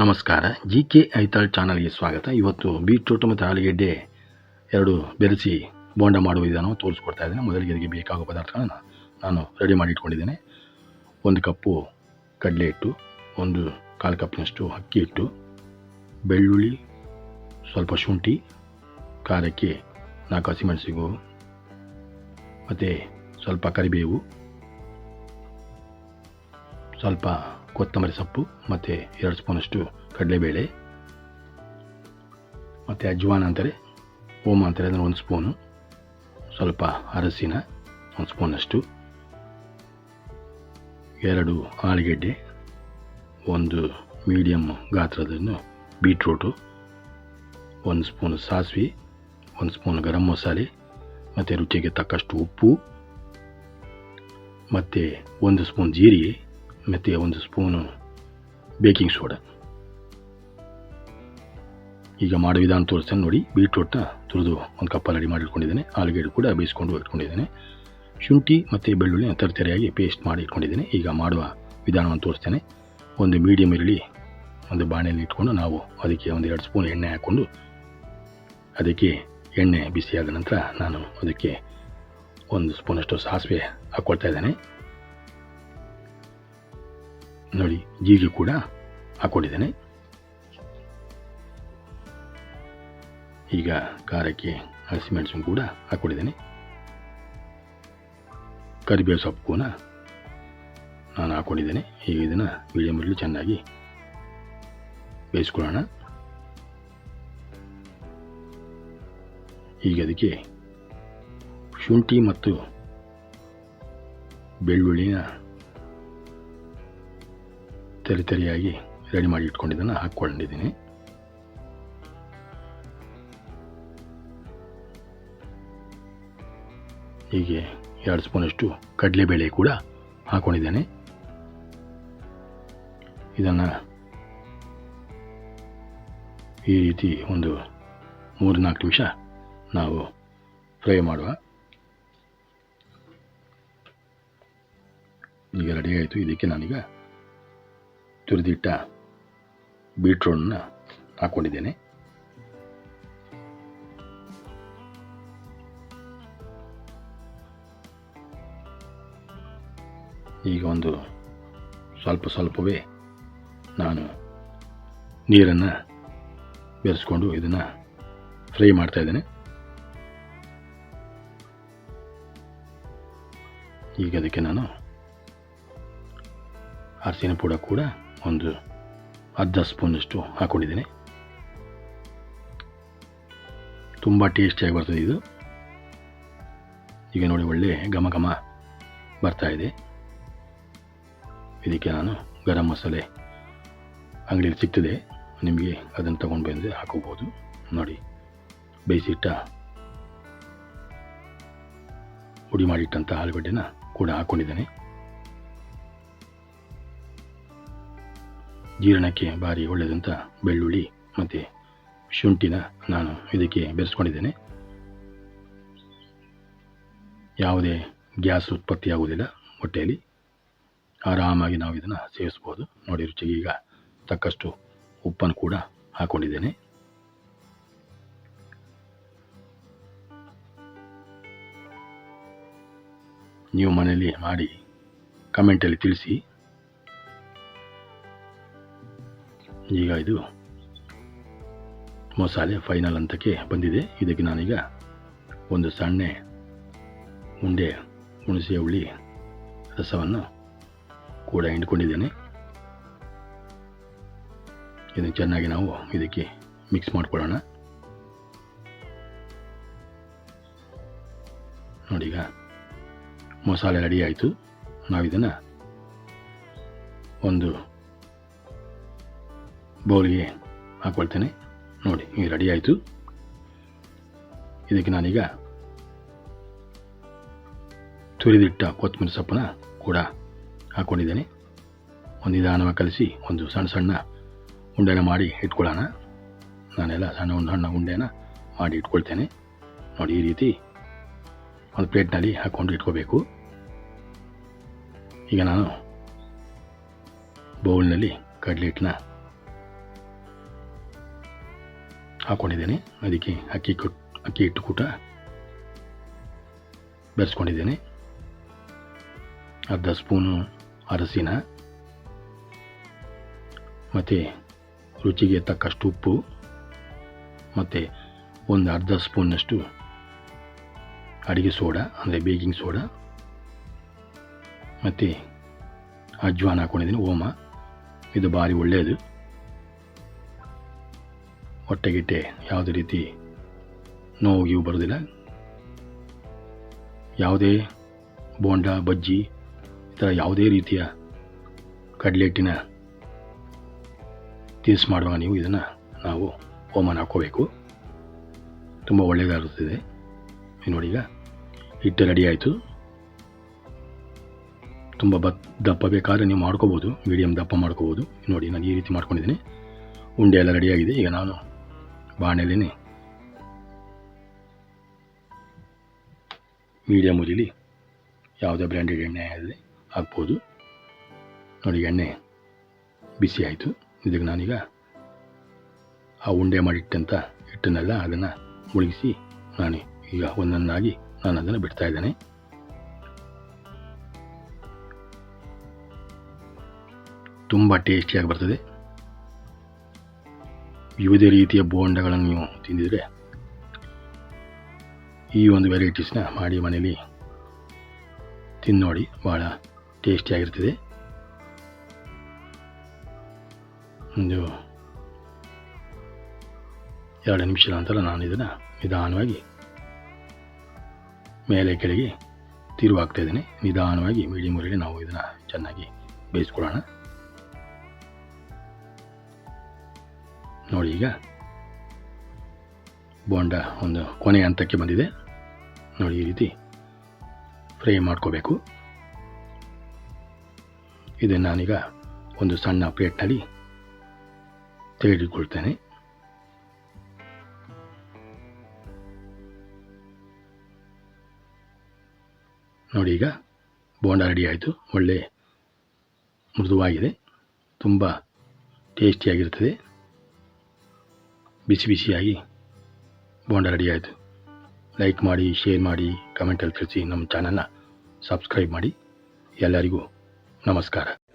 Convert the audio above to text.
ನಮಸ್ಕಾರ. G K Aithal ಚಾನಲ್ಗೆ ಸ್ವಾಗತ. ಇವತ್ತು ಬೀಟ್ರೂಟ್ ಮತ್ತು ಆಲೂಗೆಡ್ಡೆ ಎರಡು ಬೆರೆಸಿ ಬೋಂಡ ಮಾಡುವ ವಿಧಾನ ತೋರಿಸ್ಕೊಡ್ತಾ ಇದ್ದೇನೆ. ಮೊದಲಿಗೆ ಇದಕ್ಕೆ ಬೇಕಾಗುವ ಪದಾರ್ಥಗಳನ್ನು ನಾನು ರೆಡಿ ಮಾಡಿ ಇಟ್ಕೊಂಡಿದ್ದೇನೆ. ಒಂದು ಕಪ್ಪು ಕಡಲೆ ಹಿಟ್ಟು, ಒಂದು ಕಾಲು ಕಪ್ನಷ್ಟು ಅಕ್ಕಿ ಹಿಟ್ಟು, ಬೆಳ್ಳುಳ್ಳಿ ಸ್ವಲ್ಪ ಶುಂಠಿ, ಖಾರಕ್ಕೆ ನಾಲ್ಕು ಹಸಿಮೆಣಸಿಗು ಮತ್ತು ಸ್ವಲ್ಪ ಕರಿಬೇವು, ಸ್ವಲ್ಪ ಕೊತ್ತಂಬರಿ ಸೊಪ್ಪು, ಮತ್ತು ಎರಡು ಸ್ಪೂನಷ್ಟು ಕಡಲೆಬೇಳೆ, ಮತ್ತು ಅಜ್ವಾನ ಅಂತಾರೆ, ಓಮ ಅಂತಾರೆ, ಅದನ್ನು ಒಂದು ಸ್ಪೂನು. ಸ್ವಲ್ಪ ಅರಸಿನ ಒಂದು ಸ್ಪೂನಷ್ಟು. ಎರಡು ಆಲೂಗೆಡ್ಡೆ, ಒಂದು ಮೀಡಿಯಮ್ ಗಾತ್ರದನ್ನು ಬೀಟ್ರೂಟು, ಒಂದು ಸ್ಪೂನ್ ಸಾಸಿವೆ, ಒಂದು ಸ್ಪೂನ್ ಗರಂ ಮಸಾಲೆ, ಮತ್ತು ರುಚಿಗೆ ತಕ್ಕಷ್ಟು ಉಪ್ಪು, ಮತ್ತು ಒಂದು ಸ್ಪೂನ್ ಜೀರಿಗೆ ಮತ್ತು ಒಂದು ಸ್ಪೂನು ಬೇಕಿಂಗ್ ಸೋಡಾ. ಈಗ ಮಾಡೋ ವಿಧಾನ ತೋರಿಸ್ತೇನೆ ನೋಡಿ. ಬೀಟ್ರೂಟ್ನ ತುರಿದು ಒಂದು ಕಪ್ಪಲ್ಲಿ ರೆಡಿ ಮಾಡಿಟ್ಕೊಂಡಿದ್ದೇನೆ. ಆಲೂಗೆಡ್ಡೆ ಕೂಡ ಬೇಯಿಸ್ಕೊಂಡು ಇಟ್ಕೊಂಡಿದ್ದೇನೆ. ಶುಂಠಿ ಮತ್ತು ಬೆಳ್ಳುಳ್ಳಿ ತರತರಿಯಾಗಿ ಪೇಸ್ಟ್ ಮಾಡಿ ಇಟ್ಕೊಂಡಿದ್ದೇನೆ. ಈಗ ಮಾಡುವ ವಿಧಾನವನ್ನು ತೋರಿಸ್ತೇನೆ. ಒಂದು ಮೀಡಿಯಮ್ ಇರಲಿ ಒಂದು ಬಾಣೆಯಲ್ಲಿ ಇಟ್ಕೊಂಡು ನಾವು ಅದಕ್ಕೆ ಒಂದು ಎರಡು ಸ್ಪೂನ್ ಎಣ್ಣೆ ಹಾಕ್ಕೊಂಡು ಅದಕ್ಕೆ ಎಣ್ಣೆ ಬಿಸಿಯಾದ ನಂತರ ನಾನು ಅದಕ್ಕೆ ಒಂದು ಸ್ಪೂನಷ್ಟು ಸಾಸಿವೆ ಹಾಕ್ಕೊಳ್ತಾ ಇದ್ದೇನೆ. ನೋಡಿ, ಜೀರಿಗೆ ಕೂಡ ಹಾಕ್ಕೊಂಡಿದ್ದೇನೆ ಈಗ ಖಾರಕ್ಕೆ ಹಸಿಮೆಣಸು ಕೂಡ ಹಾಕ್ಕೊಂಡಿದ್ದೇನೆ ಕರಿಬೇವು ಸೊಪ್ಪು ಕೂಡ ನಾನು ಹಾಕ್ಕೊಂಡಿದ್ದೇನೆ ಈಗ ಇದನ್ನು ಮೀಡಿಯಮಲ್ಲಿ ಚೆನ್ನಾಗಿ ಬೇಯಿಸ್ಕೊಳ್ಳೋಣ. ಈಗ ಅದಕ್ಕೆ ಶುಂಠಿ ಮತ್ತು ಬೆಳ್ಳುಳ್ಳಿನ ತೆರಿ ತೆರಿಯಾಗಿ ರೆಡಿ ಮಾಡಿ ಇಟ್ಕೊಂಡಿದ್ದನ್ನು ಹಾಕ್ಕೊಂಡಿದ್ದೀನಿ. ಹೀಗೆ ಎರಡು ಸ್ಪೂನಷ್ಟು ಕಡಲೆಬೇಳೆ ಕೂಡ ಹಾಕ್ಕೊಂಡಿದ್ದೇನೆ ಇದನ್ನು ಈ ರೀತಿ ಒಂದು ಮೂರು ನಾಲ್ಕು ನಿಮಿಷ ನಾವು ಫ್ರೈ ಮಾಡುವ. ಈಗ ರೆಡಿ ಆಯಿತು. ಇದಕ್ಕೆ ನಾನೀಗ ತುರಿದಿಟ್ಟ ಬೀಟ್ರೋನ್ನ ಹಾಕ್ಕೊಂಡಿದ್ದೇನೆ ಈಗ ಒಂದು ಸ್ವಲ್ಪ ಸ್ವಲ್ಪವೇ ನಾನು ನೀರನ್ನು ಬೆರೆಸ್ಕೊಂಡು ಇದನ್ನು ಫ್ರೈ ಮಾಡ್ತಾ ಇದ್ದೇನೆ. ಈಗ ಅದಕ್ಕೆ ನಾನು ಅರಿಶಿನ ಪುಡ ಕೂಡ ಒಂದು ಅರ್ಧ ಸ್ಪೂನಷ್ಟು ಹಾಕ್ಕೊಂಡಿದ್ದೀನಿ. ತುಂಬ ಟೇಸ್ಟಿಯಾಗಿ ಬರ್ತದೆ ಇದು. ಈಗ ನೋಡಿ ಒಳ್ಳೆ ಘಮ ಘಮ ಬರ್ತಾ ಇದೆ. ಇದಕ್ಕೆ ನಾನು ಗರಂ ಮಸಾಲೆ ಅಂಗಡಿಯಲ್ಲಿ ಸಿಗ್ತದೆ. ನಿಮಗೆ ಅದನ್ನು ತೊಗೊಂಡು ಬಂದರೆ ಹಾಕೋಬೋದು ನೋಡಿ, ಬೇಯಿಸಿಟ್ಟ ಪುಡಿ ಮಾಡಿಟ್ಟಂಥ ಆಲೂಗಡ್ಡೆನ ಕೂಡ ಹಾಕ್ಕೊಂಡಿದ್ದೇನೆ ಜೀರ್ಣಕ್ಕೆ ಭಾರಿ ಒಳ್ಳೆಯದಂಥ ಬೆಳ್ಳುಳ್ಳಿ ಮತ್ತು ಶುಂಠಿನ ನಾನು ಇದಕ್ಕೆ ಬೆರೆಸ್ಕೊಂಡಿದ್ದೇನೆ. ಯಾವುದೇ ಗ್ಯಾಸ್ ಉತ್ಪತ್ತಿಯಾಗುವುದಿಲ್ಲ ಹೊಟ್ಟೆಯಲ್ಲಿ. ಆರಾಮಾಗಿ ನಾವು ಇದನ್ನು ಸೇವಿಸ್ಬೋದು. ನೋಡಿ ರುಚಿಗೆ ಈಗ ತಕ್ಕಷ್ಟು ಉಪ್ಪನ್ನು ಕೂಡ ಹಾಕ್ಕೊಂಡಿದ್ದೇನೆ ನೀವು ಮನೆಯಲ್ಲಿ ಮಾಡಿ ಕಮೆಂಟಲ್ಲಿ ತಿಳಿಸಿ. ಈಗ ಇದು ಮಸಾಲೆ ಫೈನಲ್ ಹಂತಕ್ಕೆ ಬಂದಿದೆ. ಇದಕ್ಕೆ ನಾನೀಗ ಒಂದು ಸಣ್ಣ ಉಂಡೆ ಹುಣಸೆ ಹುಳಿ ರಸವನ್ನು ಕೂಡ ಹಿಂಡ್ಕೊಂಡಿದ್ದೇನೆ. ಇದನ್ನು ಚೆನ್ನಾಗಿ ನಾವು ಇದಕ್ಕೆ ಮಿಕ್ಸ್ ಮಾಡಿಕೊಳ್ಳೋಣ. ನೋಡಿಗ ಮಸಾಲೆ ರೆಡಿ ಆಯಿತು. ನಾವಿದನ್ನು ಒಂದು ಬೌಲ್ಗೆ ಹಾಕ್ಕೊಳ್ತೇನೆ ನೋಡಿ, ಈಗ ರೆಡಿ ಆಯಿತು. ಇದಕ್ಕೆ ನಾನೀಗ ತುರಿದಿಟ್ಟ ಕೊತ್ತಂಬರಿ ಸೊಪ್ಪನ್ನ ಕೂಡ ಹಾಕ್ಕೊಂಡಿದ್ದೇನೆ ಒಂದು ನಿಧಾನವಾಗಿ ಕಲಿಸಿ, ಒಂದು ಸಣ್ಣ ಸಣ್ಣ ಉಂಡೆನ ಮಾಡಿ ಇಟ್ಕೊಳ್ಳೋಣ. ನಾನೆಲ್ಲ ಸಣ್ಣ ಒಂದು ಸಣ್ಣ ಉಂಡೆನ ಮಾಡಿ ಇಟ್ಕೊಳ್ತೇನೆ. ನೋಡಿ, ಈ ರೀತಿ ಒಂದು ಪ್ಲೇಟ್ನಲ್ಲಿ ಹಾಕ್ಕೊಂಡು ಇಟ್ಕೋಬೇಕು. ಈಗ ನಾನು ಬೌಲ್ನಲ್ಲಿ ಕಡಲೆ ಹಿಟ್ಟನ್ನ ಹಾಕ್ಕೊಂಡಿದ್ದೇನೆ ಅದಕ್ಕೆ ಅಕ್ಕಿ ಕೊಟ್, ಅಕ್ಕಿ ಹಿಟ್ಟು ಕೂಟ ಬೆರೆಸ್ಕೊಂಡಿದ್ದೇನೆ. ಅರ್ಧ ಸ್ಪೂನು ಅರಸಿನ, ಮತ್ತು ರುಚಿಗೆ ತಕ್ಕಷ್ಟು ಉಪ್ಪು, ಮತ್ತು ಒಂದು ಅರ್ಧ ಸ್ಪೂನ್ನಷ್ಟು ಅಡುಗೆ ಸೋಡಾ, ಅಂದರೆ ಬೇಕಿಂಗ್ ಸೋಡಾ, ಮತ್ತು ಅಜ್ವಾನ ಹಾಕ್ಕೊಂಡಿದ್ದೀನಿ ಓಮ. ಇದು ಭಾರಿ ಒಳ್ಳೆಯದು. ಹೊಟ್ಟೆಗಿಟ್ಟೆ. ಯಾವುದೇ ರೀತಿ ನೋವು ಇವು ಬರೋದಿಲ್ಲ ಯಾವುದೇ ಬೋಂಡ, ಬಜ್ಜಿ, ಈ ಥರ ಯಾವುದೇ ರೀತಿಯ ಕಡಲೆ ಹಿಟ್ಟಿನ ತಿನಿಸು ಮಾಡುವಾಗ ನೀವು ಇದನ್ನು ನಾವು ಹೋಮನ ಹಾಕ್ಕೋಬೇಕು. ತುಂಬ ಒಳ್ಳೆಯದಾಗುತ್ತದೆ. ನೋಡಿ ಈಗ ಹಿಟ್ಟು ರೆಡಿ ಆಯಿತು. ತುಂಬ ಬತ್, ದಪ್ಪ ಬೇಕಾದರೆ ನೀವು ಮಾಡ್ಕೋಬೋದು. ಮೀಡಿಯಮ್ ದಪ್ಪ ಮಾಡ್ಕೋಬೋದು. ನೋಡಿ ನಾನು ಈ ರೀತಿ ಮಾಡ್ಕೊಂಡಿದ್ದೀನಿ. ಉಂಡೆ ಎಲ್ಲ ರೆಡಿಯಾಗಿದೆ ಈಗ ನಾನು ಬಾಣಲೆನೇ. ಮೀಡಿಯಮ್ ಉರಿಲಿ ಯಾವುದೇ ಬ್ರ್ಯಾಂಡೆಡ್ ಎಣ್ಣೆ ಆಗಲಿ ಹಾಕ್ಬೋದು ನೋಡಿ, ಎಣ್ಣೆ ಬಿಸಿ ಆಯಿತು. ಇದಕ್ಕೆ ನಾನೀಗ ಆ ಉಂಡೆ ಮಾಡಿಟ್ಟಂಥ ಹಿಟ್ಟನ್ನೆಲ್ಲ ಅದನ್ನು ಮುಳುಗಿಸಿ ನಾನು ಈಗ ಒಂದೊಂದಾಗಿ ನಾನು ಅದನ್ನು ಬಿಡ್ತಾ ಇದ್ದೇನೆ. ತುಂಬ ಟೇಸ್ಟಿಯಾಗಿ ಬರ್ತದೆ. ವಿವಿಧ ರೀತಿಯ ಬೋಂಡಗಳನ್ನು ನೀವು ತಿಂದಿದರೆ ಈ ಒಂದು ವೆರೈಟೀಸ್ನ ಮಾಡಿ ಮನೇಲಿ ತಿಂದು ನೋಡಿ ಭಾಳ ಟೇಸ್ಟಿಯಾಗಿರ್ತದೆ ಒಂದು ಎರಡು ನಿಮಿಷದ ನಂತರ ನಾನು ಇದನ್ನು ನಿಧಾನವಾಗಿ ಮೇಲೆ ಕೆಳಗೆ ತಿರುವಾಗ್ತಾಯಿದ್ದೀನಿ ನಿಧಾನವಾಗಿ ಮೀಡಿಯಮ್ ಮುರಿಯಲ್ಲಿ ನಾವು ಇದನ್ನು ಚೆನ್ನಾಗಿ ಬೇಯಿಸ್ಕೊಳ್ಳೋಣ. ನೋಡಿ ಈಗ. ಬೋಂಡ ಒಂದು ಕೊನೆಯ ಹಂತಕ್ಕೆ ಬಂದಿದೆ. ನೋಡಿ ಈ ರೀತಿ ಫ್ರೈ ಮಾಡ್ಕೋಬೇಕು. ಇದನ್ನು ನಾನೀಗ ಒಂದು ಸಣ್ಣ ಪ್ಲೇಟ್ನಲ್ಲಿ ತೆಗೆದುಕೊಳ್ತೇನೆ. ನೋಡಿ ಈಗ ಬೋಂಡ ರೆಡಿ ಆಯಿತು. ಒಳ್ಳೆ ಮೃದುವಾಗಿದೆ. ತುಂಬ ಟೇಸ್ಟಿಯಾಗಿರ್ತದೆ ಬಿಸಿ ಬಿಸಿಯಾಗಿ ಬೋಂಡ ರೆಡಿ ಆಯಿತು. ಲೈಕ್ ಮಾಡಿ, ಶೇರ್ ಮಾಡಿ, ಕಮೆಂಟಲ್ಲಿ ತಿಳಿಸಿ ನಮ್ಮ ಚಾನಲ್ನ ಸಬ್ಸ್ಕ್ರೈಬ್ ಮಾಡಿ. ಎಲ್ಲರಿಗೂ ನಮಸ್ಕಾರ.